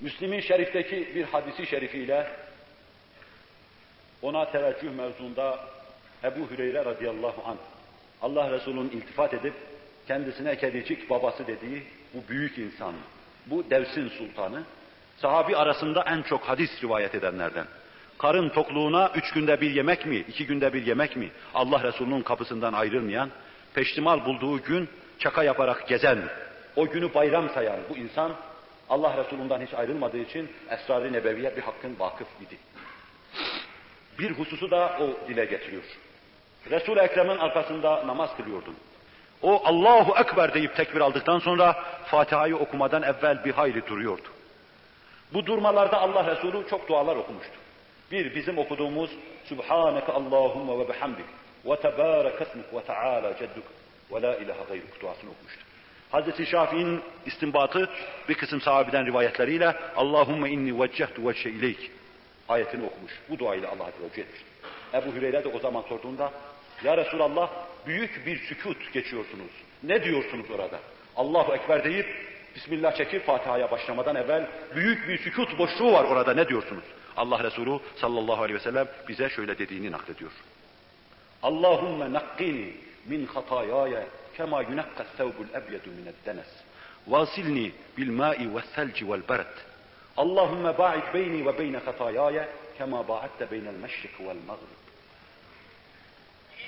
Müslim'in şerifteki bir hadisi şerifiyle ona teveccüh mevzunda Ebu Hüreyre radıyallahu anh Allah Resulü'nün iltifat edip kendisine kedicik babası dediği bu büyük insan, bu devsin sultanı, sahabi arasında en çok hadis rivayet edenlerden. Karın tokluğuna üç günde bir yemek mi, iki günde bir yemek mi, Allah Resulü'nün kapısından ayrılmayan, peştimal bulduğu gün çaka yaparak gezen, o günü bayram sayan bu insan, Allah Resulü'nden hiç ayrılmadığı için Esrar-ı Nebeviye bir hakkın vakıf idi. Bir hususu da o dile getiriyor. Resul-i Ekrem'in arkasında namaz kılıyordum. O Allahu Ekber deyip tekbir aldıktan sonra Fatiha'yı okumadan evvel bir hayli duruyordu. Bu durmalarda Allah Resulü çok dualar okumuştu. Bir bizim okuduğumuz Subhaneke Allahumma ve bihamdik ve tebarek esmuk ve teala cedduk ve la ilahe gayruk duasını okumuştu. Hazreti Şafii'nin istinbatı bir kısım sahabeden rivayetleriyle Allahümme inni veccehtu vecce ileyk ayetini okumuş. Bu duayla Allah'a teveccüh etmiştir. Ebu Hüreyre de o zaman sorduğunda Ya Resulallah büyük bir sükut geçiyorsunuz. Ne diyorsunuz orada? Allahu Ekber deyip Bismillah çekip Fatiha'ya başlamadan evvel büyük bir sükut boşluğu var orada ne diyorsunuz? Allah Resulü sallallahu aleyhi ve sellem bize şöyle dediğini naklediyor. Allahümme nakkini min hatayaya mined-denes. Vasilni bil ma'i ve's selci vel berd. Allahümme ba'id beyni ve beyne hatayaya kema ba'atte beynel meşrik vel mağrib.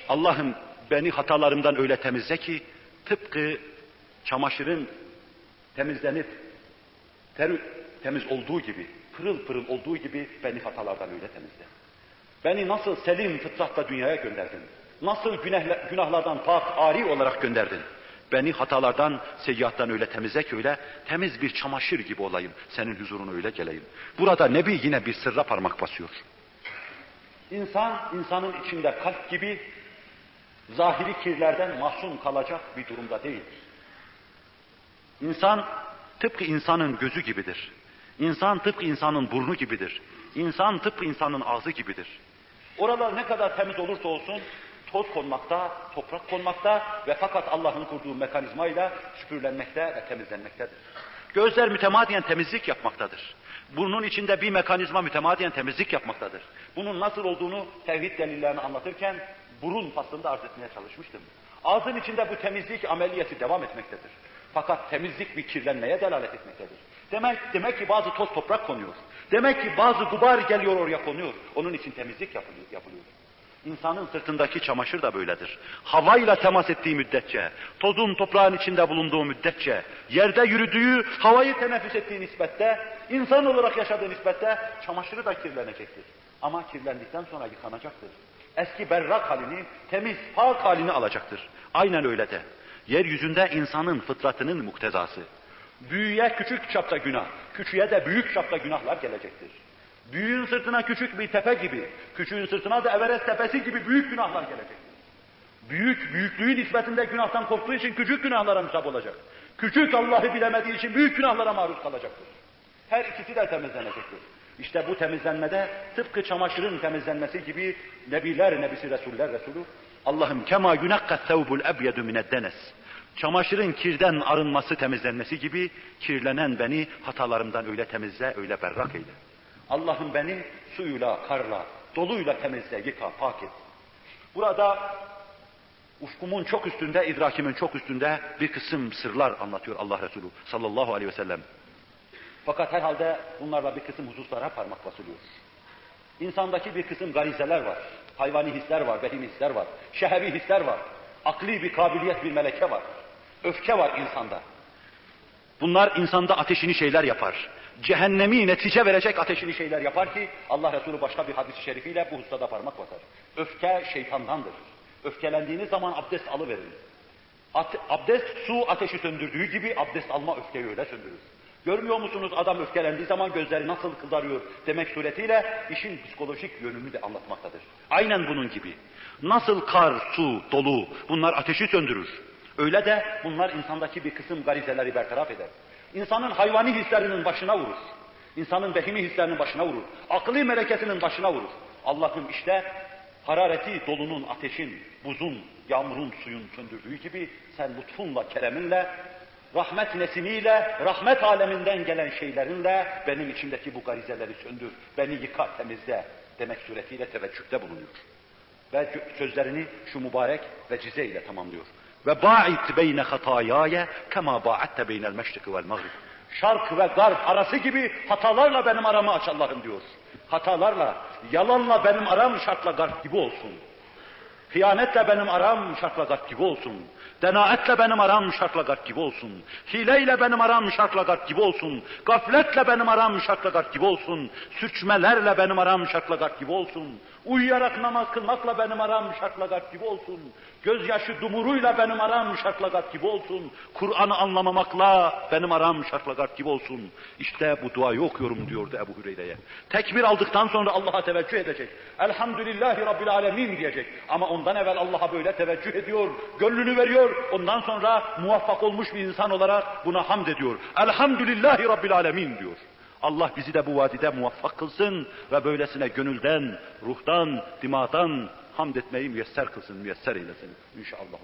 Allah'ım beni hatalarımdan öyle temizle ki tıpkı çamaşırın temizlenip ter, temiz olduğu gibi, pırıl pırıl olduğu gibi beni hatalardan öyle temizle. Beni nasıl selim fıtratla dünyaya gönderdin? Nasıl günahla, günahlardan pak, ari olarak gönderdin? Beni hatalardan, seyyiattan öyle temizle ki öyle temiz bir çamaşır gibi olayım. Senin huzuruna öyle geleyim. Burada Nebi yine bir sırra parmak basıyor. İnsan, insanın içinde kalp gibi zahiri kirlerden mahzun kalacak bir durumda değildir. İnsan tıpkı insanın gözü gibidir. İnsan tıpkı insanın burnu gibidir. İnsan tıpkı insanın ağzı gibidir. Oralar ne kadar temiz olursa olsun toz konmakta, toprak konmakta ve fakat Allah'ın kurduğu mekanizmayla süpürlenmekte ve temizlenmektedir. Gözler mütemadiyen temizlik yapmaktadır. Burnun içinde bir mekanizma mütemadiyen temizlik yapmaktadır. Bunun nasıl olduğunu tevhid delillerini anlatırken burun faslında arz etmeye çalışmıştım. Ağzın içinde bu temizlik ameliyeti devam etmektedir. Fakat temizlik bir kirlenmeye delalet etmektedir. Demek, demek ki bazı toz toprak konuyor. Demek ki bazı gubar geliyor oraya konuyor. Onun için temizlik yapılıyor. yapılıyor. İnsanın sırtındaki çamaşır da böyledir. Havayla temas ettiği müddetçe, tozun toprağın içinde bulunduğu müddetçe, yerde yürüdüğü, havayı teneffüs ettiği nispette, insan olarak yaşadığı nispette çamaşırı da kirlenecektir. Ama kirlendikten sonra yıkanacaktır. Eski berrak halini, temiz, pak halini alacaktır. Aynen öyle de. Yeryüzünde insanın fıtratının muktezası. Büyüye küçük çapta günah, küçüğe de büyük çapta günahlar gelecektir. Büyüğün sırtına küçük bir tepe gibi, küçüğün sırtına da Everest tepesi gibi büyük günahlar gelecek. Büyük, büyüklüğü nispetinde günahtan korktuğu için küçük günahlara müsab olacak. Küçük Allah'ı bilemediği için büyük günahlara maruz kalacaktır. Her ikisi de temizlenecektir. İşte bu temizlenmede tıpkı çamaşırın temizlenmesi gibi Nebiler Nebisi Resuller Resulü Allah'ım kema yunakka thevbul ebyedu mineddenes. Çamaşırın kirden arınması, temizlenmesi gibi kirlenen beni hatalarımdan öyle temizle, öyle berrak eyle. Allah'ım beni suyuyla, karla, doluyla temizle, yıka, pak et. Burada ufkumun çok üstünde, idrakimin çok üstünde bir kısım sırlar anlatıyor Allah Resulü sallallahu aleyhi ve sellem. Fakat herhalde bunlarla bir kısım hususlara parmak basılıyor. İnsandaki bir kısım garizeler var. Hayvani hisler var, behim hisler var. Şehevi hisler var. Akli bir kabiliyet, bir meleke var. Öfke var insanda. Bunlar insanda ateşini şeyler yapar. Cehennemi netice verecek ateşini şeyler yapar ki Allah Resulü başka bir hadis-i şerifiyle bu hususada parmak basar. Öfke şeytandandır. Öfkelendiğiniz zaman abdest alıverin. At, abdest su ateşi söndürdüğü gibi abdest alma öfkeyi öyle söndürür. Görmüyor musunuz adam öfkelendiği zaman gözleri nasıl kızarıyor demek suretiyle işin psikolojik yönünü de anlatmaktadır. Aynen bunun gibi. Nasıl kar, su, dolu bunlar ateşi söndürür. Öyle de bunlar insandaki bir kısım garizeleri bertaraf eder. İnsanın hayvani hislerinin başına vurur. İnsanın behimi hislerinin başına vurur. Akli melekesinin başına vurur. Allah'ım işte harareti dolunun, ateşin, buzun, yağmurun, suyun söndürdüğü gibi sen lütfunla, kereminle rahmet nesimiyle, rahmet aleminden gelen şeylerinle benim içimdeki bu garizeleri söndür, beni yıka, temizle demek suretiyle teveccühte bulunuyor. Ve sözlerini şu mübarek vecize ile tamamlıyor. Ve ba'it beyne hatayaya kema ba'atte beynel meşriki vel mağrib. Şark ve garp arası gibi hatalarla benim aramı aç Allah'ım diyor. Hatalarla, yalanla benim aram şarkla garp gibi olsun. Hıyanetle benim aram şarkla garp gibi olsun. Denaetle benim aram şarkla garp gibi olsun. Hileyle benim aram şarkla garp gibi olsun. Gafletle benim aram şarkla garp gibi olsun. Sürçmelerle benim aram şarkla garp gibi olsun. Uyuyarak namaz kılmakla benim aram şarkla garp gibi olsun. Gözyaşı dumuruyla benim aram şarkla garp gibi olsun. Kur'an'ı anlamamakla benim aram şarkla garp gibi olsun. İşte bu duayı okuyorum diyordu Ebu Hüreyre'ye. Tekbir aldıktan sonra Allah'a teveccüh edecek. Elhamdülillahi Rabbil Alemin diyecek. Ama ondan evvel Allah'a böyle teveccüh ediyor. Gönlünü veriyor. Ondan sonra muvaffak olmuş bir insan olarak buna hamd ediyor. Elhamdülillahi Rabbil Alemin diyor. Allah bizi de bu vadide muvaffak kılsın ve böylesine gönülden, ruhtan, dimadan hamd etmeyi müyesser kılsın, müyesser eylesin. İnşallah.